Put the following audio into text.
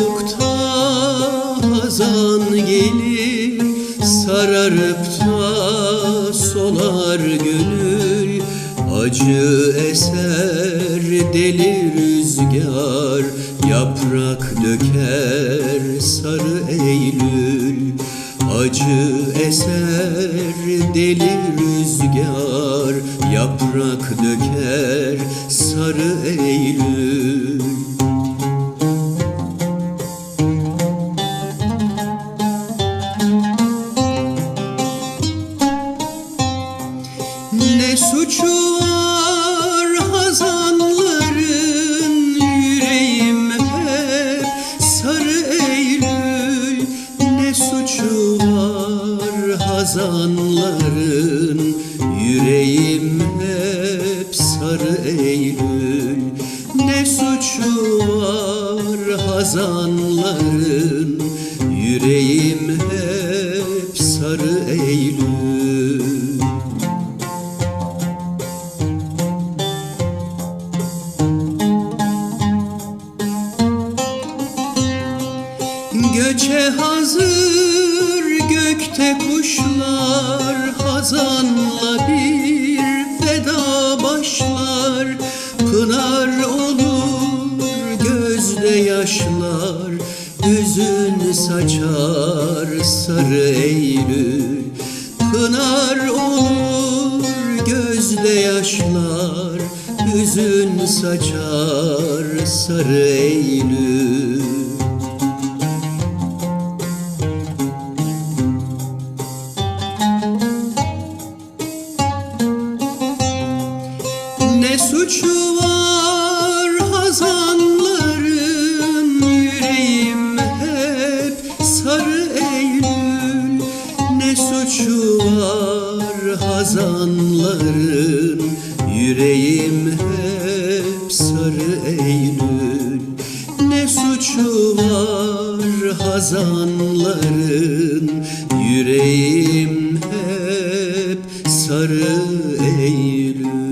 muktazan gelir Sararıp da solar gönül. Acı eser deli rüzgar Yaprak döker sarı Eylül. Acı eser deli rüzgar Yaprak döker sarı Eylül. Ne suçu var hazanların yüreğim hep sarı Eylül. Ne suçu var hazanların yüreğim hep sarı Eylül. Ne suçu var hazanların yüreğim hep yaşlar Hüzün saçar sarı Eylül. Pınar olur gözde yaşlar Hüzün saçar sarı Eylül. Ne suçu var hazanların Var hazanların yüreğim hep sarı Eylül. Ne suçu var hazanların yüreğim hep sarı Eylül